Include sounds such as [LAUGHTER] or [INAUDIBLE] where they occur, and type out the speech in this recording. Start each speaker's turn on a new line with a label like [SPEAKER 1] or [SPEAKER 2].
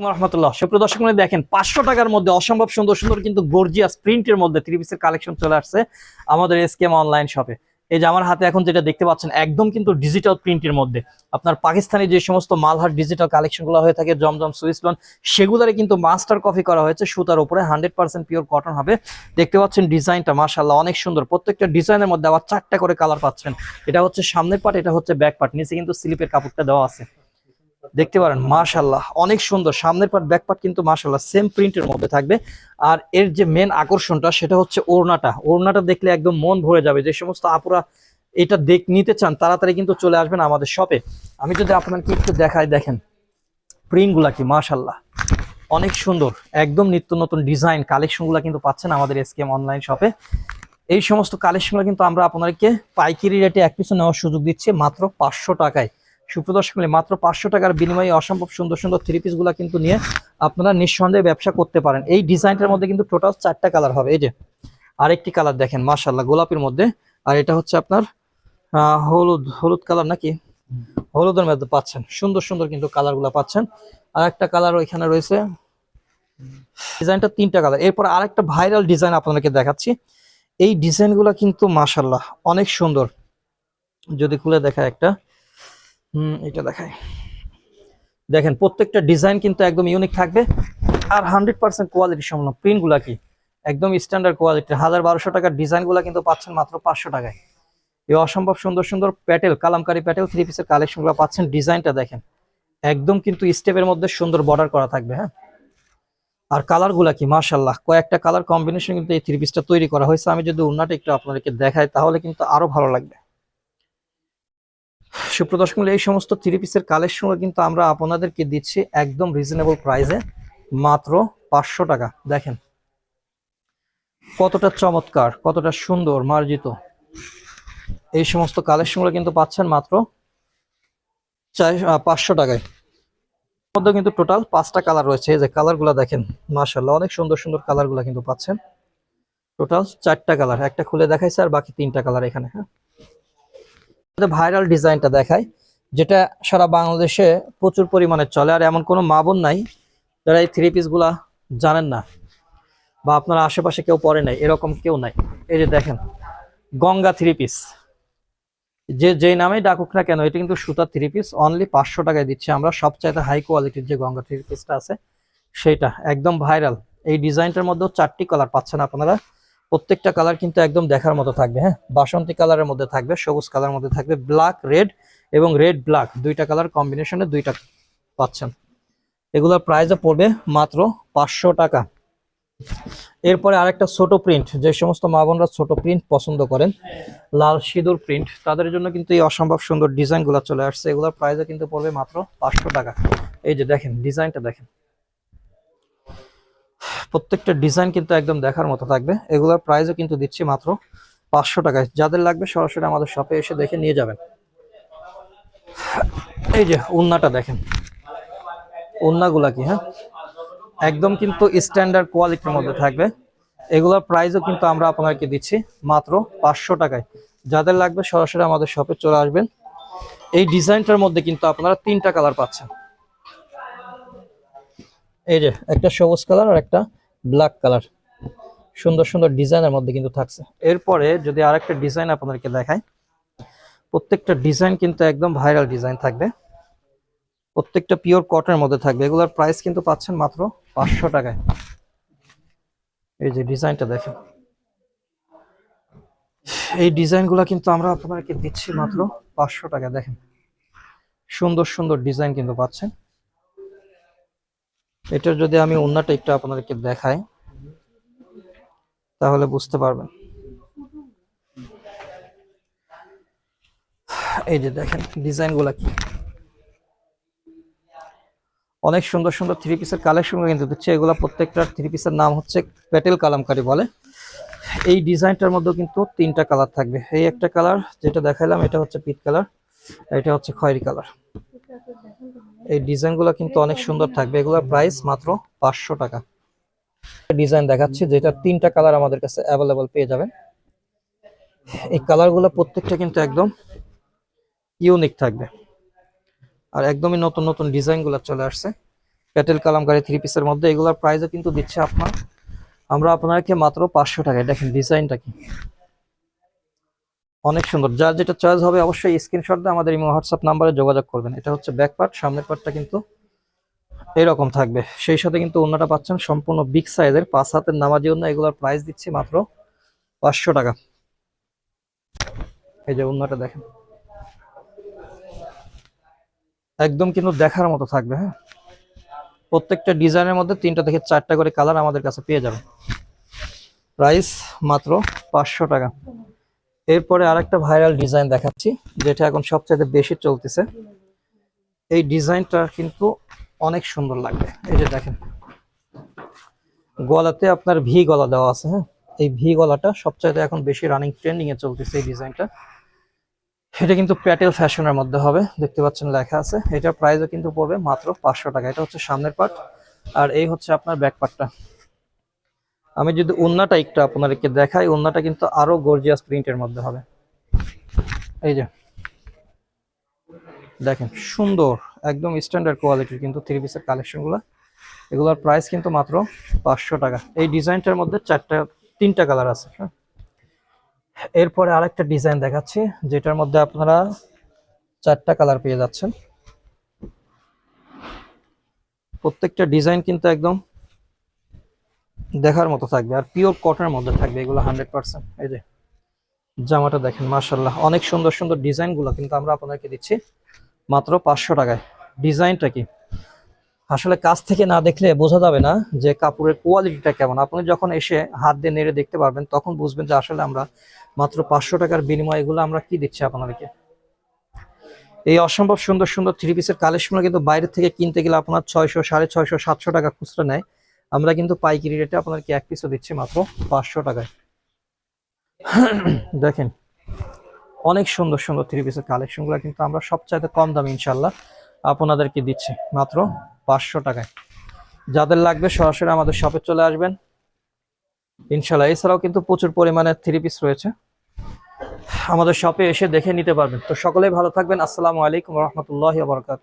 [SPEAKER 1] রহমতুল্লাহ। সুপ্রিয় দর্শক মণ্ডলী দেখেন, পাঁচশো টাকার মধ্যে অসম্ভব সুন্দর সুন্দর কিন্তু গর্জিয়াস প্রিন্টের মধ্যে থ্রি পিসের কালেকশন চলে আসছে আমাদের এসকেএম অনলাইন শপে এই যে আমার হাতে এখন যেটা দেখতে পাচ্ছেন, একদম কিন্তু ডিজিটাল প্রিন্টের মধ্যে। আপনার পাকিস্তানি যে সমস্ত মালহার ডিজিটাল কালেকশনগুলো হয়ে থাকে, জমজম সুইসলন সেগুলোরে কিন্তু মাস্টার কপি করা হয়েছে, সুতার উপরে হান্ড্রেড পার্সেন্ট পিওর কটন হবে। দেখতে পাচ্ছেন ডিজাইনটা মাশাল্লাহ অনেক সুন্দর। প্রত্যেকটা ডিজাইনের মধ্যে আবার চারটা করে কালার পাচ্ছেন। এটা হচ্ছে সামনের পার্ট এটা হচ্ছে ব্যাক পার্ট নিচে কিন্তু স্লিপের কাপড়টা দেওয়া আছে। দেখতে পারেন মাশাল্লাহ অনেক সুন্দর। সামনের পার্ট ব্যাক পার্ট কিন্তু মাশাল্লাহ সেম প্রিন্টের মধ্যে থাকবে। আর এর যে মেন আকর্ষণটা, সেটা হচ্ছে ওড়নাটা। ওড়নাটা দেখলে একদম মন ভরে যাবে। যে সমস্ত আপুরা এটা দেখ, নিতে চান, তাড়াতাড়ি কিন্তু চলে আসবেন আমাদের শপে আমি যদি আপনাকে একটু দেখাই, দেখেন প্রিন্টগুলা কি মাশাল্লাহ অনেক সুন্দর, একদম নিত্য নতুন ডিজাইন কালেকশনগুলো কিন্তু পাচ্ছেন আমাদের এসকেএম অনলাইন শপে এই সমস্ত কালেকশনগুলো কিন্তু আমরা আপনাদেরকে পাইকারি রেটে এক পিছু নেওয়ার সুযোগ দিচ্ছি মাত্র পাঁচশো টাকায়। সুপ্রদর্শক মাত্র পাঁচশো টাকার বিনিময়ে অসম্ভব সুন্দর সুন্দর থ্রি পিসগুলো কিন্তু নিয়ে আপনারা নিঃসন্দেহে ব্যবসা করতে পারেন। এই ডিজাইনটার মধ্যে কিন্তু টোটাল চারটা কালার হবে, এই যে। আরেকটি কালার দেখেন মাশাল্লাহ গোলাপের মধ্যে। আর এটা হচ্ছে আপনার হলুদ হলুদ কালার নাকি? হলুদের মধ্যে পাচ্ছেন, সুন্দর সুন্দর কিন্তু কালারগুলো পাচ্ছেন। আর একটা কালার ওইখানে রয়েছে। ডিজাইনটা তিনটা কালার এরপর আরেকটা ভাইরাল ডিজাইন আপনাদেরকে দেখাচ্ছি। এই ডিজাইনগুলো কিন্তু মাশাল্লাহ অনেক সুন্দর। যদি খুলে দেখায় একটা। হুম, এটা দেখায় দেখেন, প্রত্যেকটা ডিজাইন কিন্তু একদম ইউনিক থাকবে। আর হান্ড্রেড পার্সেন্ট কোয়ালিটি সম্পন্ন প্রিন্টগুলা কি? একদম স্ট্যান্ডার্ড কোয়ালিটি হাজার বারোশো টাকার ডিজাইনগুলো কিন্তু পাচ্ছেন মাত্র পাঁচশো টাকায়। এই অসম্ভব সুন্দর সুন্দর প্যাটেল, কালামকারি প্যাটেল থ্রি পিসের কালেকশনগুলো পাচ্ছেন। ডিজাইনটা দেখেন, একদম কিন্তু স্টেপের মধ্যে সুন্দর বর্ডার করা থাকবে হ্যাঁ? আর কালারগুলা কি? মাশাল্লাহ কয়েকটা কালার কম্বিনেশন কিন্তু এই থ্রি পিসটা তৈরি করা হয়েছে। আমি যদি অন্যটা একটু আপনাদেরকে দেখাই, তাহলে কিন্তু আরও ভালো লাগবে। সুপ্রদর্শক এই সমস্ত থ্রি পিসের কালেকশন কিন্তু আমরা আপনাদেরকে দিচ্ছি একদম রিজনেবল প্রাইসে মাত্র পাঁচশো টাকা। দেখেন। কতটা চমৎকার, কতটা সুন্দর, মার্জিত। এই সমস্ত কালেকশনগুলো কিন্তু পাচ্ছেন মাত্র পাঁচশো টাকায়। মধ্যে কিন্তু টোটাল পাঁচটা কালার রয়েছে। এই যে কালারগুলো দেখেন মাশাল্লাহ অনেক সুন্দর সুন্দর কালারগুলো কিন্তু পাচ্ছেন। টোটাল চারটা কালার একটা খুলে দেখাইছে আর বাকি তিনটা কালার এখানে হ্যাঁ। ভাইরাল ডিজাইনটা দেখায় যেটা সারা বাংলাদেশে প্রচুর পরিমাণে চলে। আর এমন কোনো মা বোন নাই, যারা এই থ্রি পিসগুলা জানেন না, বা আপনার আশেপাশে কেউ পরে নাই, এরকম কেউ নাই। এই যে দেখেন, গঙ্গা থ্রি পিস যে, যেই নামেই ডাকুক না কেন, এটা কিন্তু সুতার থ্রি পিস অনলি পাঁচশো টাকায় দিচ্ছি আমরা। সবচাইতে হাই কোয়ালিটির যে গঙ্গা থ্রি পিসটা আছে, সেইটা, একদম ভাইরাল এই ডিজাইনটার মধ্যেও চারটি কালার পাচ্ছেন আপনারা। প্রত্যেকটা কালার কিন্তু একদম দেখার মতো থাকবে হ্যাঁ? বাসন্তী কালারের মধ্যে থাকবে, সবুজ কালার মধ্যে থাকবে ব্ল্যাক রেড এবং রেড ব্ল্যাক দুইটা কালার কম্বিনেশনে দুইটা পাচ্ছেন। এগুলোর প্রাইসও পড়বে মাত্র পাঁচশো টাকা। এরপরে আরেকটা ছোট প্রিন্ট যে সমস্ত মা বোনরা ছোট প্রিন্ট পছন্দ করেন, লাল সিঁদুর প্রিন্ট তাদের জন্য কিন্তু এই অসম্ভব সুন্দর ডিজাইনগুলো চলে আসছে। এগুলোর প্রাইসও কিন্তু পড়বে মাত্র পাঁচশো টাকা। এই যে দেখেন ডিজাইনটা দেখেন। প্রত্যেকটা ডিজাইন কিন্তু একদম দেখার মতো থাকবে। এগুলোর প্রাইসও কিন্তু দিচ্ছি মাত্র পাঁচশো টাকায়। যাদের লাগবে সরাসরি আমাদের শপে এসে দেখে নিয়ে যাবেন। এই যে উন্নাটা দেখেন। উন্নাগুলা কি হ্যাঁ? একদম কিন্তু স্ট্যান্ডার্ড কোয়ালিটির মধ্যে থাকবে। এগুলোর প্রাইসও কিন্তু আমরা আপনাদেরকে দিচ্ছি মাত্র পাঁচশো টাকায়। যাদের লাগবে সরাসরি আমাদের শপে চলে আসবেন। এই ডিজাইনটার মধ্যে কিন্তু আপনারা তিনটা কালার পাচ্ছেন। এই যে একটা সবুজ কালার আর একটা ব্ল্যাক কালার সুন্দর সুন্দর ডিজাইনের মধ্যে কিন্তু থাকছে। এরপরে যদি আরেকটা ডিজাইন আপনাদেরকে দেখাই, প্রত্যেকটা ডিজাইন কিন্তু একদম ভাইরাল ডিজাইন থাকবে। প্রত্যেকটা পিওর কটনের মধ্যে থাকবে। এগুলোর প্রাইস কিন্তু পাচ্ছেন মাত্র পাঁচশো টাকায়। এই যে ডিজাইনটা দেখেন। এই ডিজাইনগুলো কিন্তু আমরা আপনাদেরকে দিচ্ছি মাত্র পাঁচশো টাকা দেখেন। সুন্দর সুন্দর ডিজাইন কিন্তু পাচ্ছেন। এটার যদি আমি অন্যটা একটু আপনাদেরকে দেখাই, তাহলে বুঝতে পারবেন। এই যে দেখেন, ডিজাইনগুলো কি? অনেক সুন্দর সুন্দর থ্রি পিসের কালেকশন কিন্তু দিচ্ছে। এগুলো প্রত্যেকটা থ্রি পিসের নাম হচ্ছে প্যাটেল কালামকারি বলে। এই ডিজাইনটার মধ্যে কিন্তু তিনটা কালার থাকবে। এই একটা কালার যেটা দেখাইলাম এটা হচ্ছে পিট কালার এটা হচ্ছে খয়েরি কালার এই ডিজাইনগুলো কিন্তু অনেক সুন্দর থাকবে। এগুলোর প্রাইস মাত্র পাঁচশো টাকা। ডিজাইন দেখাচ্ছি, যেটা তিনটা কালার আমাদের কাছে অ্যাভেলেবল পেয়ে যাবেন। এই কালারগুলো প্রত্যেকটা কিন্তু একদম ইউনিক থাকবে। আর একদমই নতুন নতুন ডিজাইনগুলো চলে আসছে। প্যাটেল কালামকারী থ্রি পিসের মধ্যে এগুলোর প্রাইসও কিন্তু দিচ্ছে আপনার। আমরা আপনাকে মাত্র পাঁচশো টাকায়। দেখেন ডিজাইনটা কি। অনেক সুন্দর। যার যেটা চয়েস হবে অবশ্যই স্ক্রিনশট দিয়ে আমাদের ইমো হোয়াটসঅ্যাপ নাম্বারে যোগাযোগ করবেন। এটা হচ্ছে ব্যাক পার্ট সামনের পার্টটা কিন্তু এরকম থাকবে। সেই সাথে কিন্তু অন্যটা পাচ্ছেন সম্পূর্ণ বিগ সাইজের পাঁচ হাতের নামাজি অন্য এগুলোর প্রাইস দিচ্ছি মাত্র পাঁচশো টাকা। এই যে অন্যটা দেখেন। একদম কিন্তু দেখার মতো থাকবে হ্যাঁ? প্রত্যেকটা ডিজাইনের মধ্যে তিনটা থেকে চারটা করে কালার আমাদের কাছে পেয়ে যাবেন। প্রাইস মাত্র পাঁচশো টাকা। এরপরে আরেকটা ভাইরাল ডিজাইন দেখাচ্ছি, যেটা এখন সবচেয়ে বেশি চলতেছে। এই ডিজাইনটা কিন্তু অনেক সুন্দর লাগবে। এই যে দেখেন, গলাতে আপনার ভি গলা দেওয়া আছে হ্যাঁ? এই ভি গলাটা সবচাইতে এখন বেশি রানিং ট্রেন্ডিং এ চলতেছে এই ডিজাইনটা। এটা কিন্তু প্যাটেল ফ্যাশনের মধ্যে হবে, দেখতে পাচ্ছেন লেখা আছে। এটার প্রাইসও কিন্তু পড়বে মাত্র পাঁচশো টাকা। এটা হচ্ছে সামনের পার্ট আর এই হচ্ছে আপনার ব্যাক পার্টটা আমি যদি ওন্নাটা একটু আপনাদেরকে দেখাই ওন্নাটা কিন্তু আরও গর্জিয়াস প্রিন্টের মধ্যে হবে। এই যে, দেখেন, সুন্দর, একদম স্ট্যান্ডার্ড কোয়ালিটির কিন্তু থ্রি পিসের কালেকশনগুলো এগুলোর প্রাইস কিন্তু মাত্র পাঁচশো টাকা। এই ডিজাইনটার মধ্যে চারটা, তিনটা কালার আছে হ্যাঁ? এরপরে আরেকটা ডিজাইন দেখাচ্ছি, যেটার মধ্যে আপনারা চারটা কালার পেয়ে যাচ্ছেন। প্রত্যেকটা ডিজাইন কিন্তু একদম দেখার মতো থাকবে আর পিওর কটনের মধ্যে থাকবে, এগুলো হান্ড্রেড পার্সেন্ট এই যে জামাটা দেখেন মার্শাল্লাহ অনেক সুন্দর সুন্দর ডিজাইনগুলো কিন্তু আমরা আপনাদেরকে দিচ্ছি। মাত্র পাঁচশো টাকায়। ডিজাইনটা কি? আসলে কাছ থেকে না দেখলে বোঝা যাবে না যে কাপড়ের কোয়ালিটিটা কেমন। আপনি যখন এসে হাত দিয়ে নেড়ে দেখতে পারবেন, তখন বুঝবেন যে আসলে আমরা মাত্র পাঁচশো টাকার বিনিময়ে এগুলো আমরা কি দিচ্ছি আপনাদেরকে। এই অসম্ভব সুন্দর সুন্দর থ্রি পিসের কালেকশন কিন্তু বাইরে থেকে কিনতে গেলে আপনার ছয়শো, সাড়ে ছয়শো, সাতশো টাকা খুচরা নেয়। আমরা কিন্তু পাইকারি রেটে আপনাদেরকে এক পিসও দিচ্ছি মাত্র পাঁচশো টাকায়। [CLEARS THROAT] দেখেন, অনেক সুন্দর সুন্দর থ্রি পিসের কালেকশনগুলো কিন্তু আমরা সবচাইতে কম দামে ইনশাল্লাহ আপনাদেরকে দিচ্ছি মাত্র পাঁচশো টাকায়। যাদের লাগবে সরাসরি আমাদের শপে চলে আসবেন। ইনশাল্লাহ এছাড়াও কিন্তু প্রচুর পরিমাণে থ্রি পিস রয়েছে। আমাদের শপে এসে দেখে নিতে পারবেন। তো সকলেই ভালো থাকবেন। আসসালামু আলাইকুম রহমতুল্লাহ বরকাত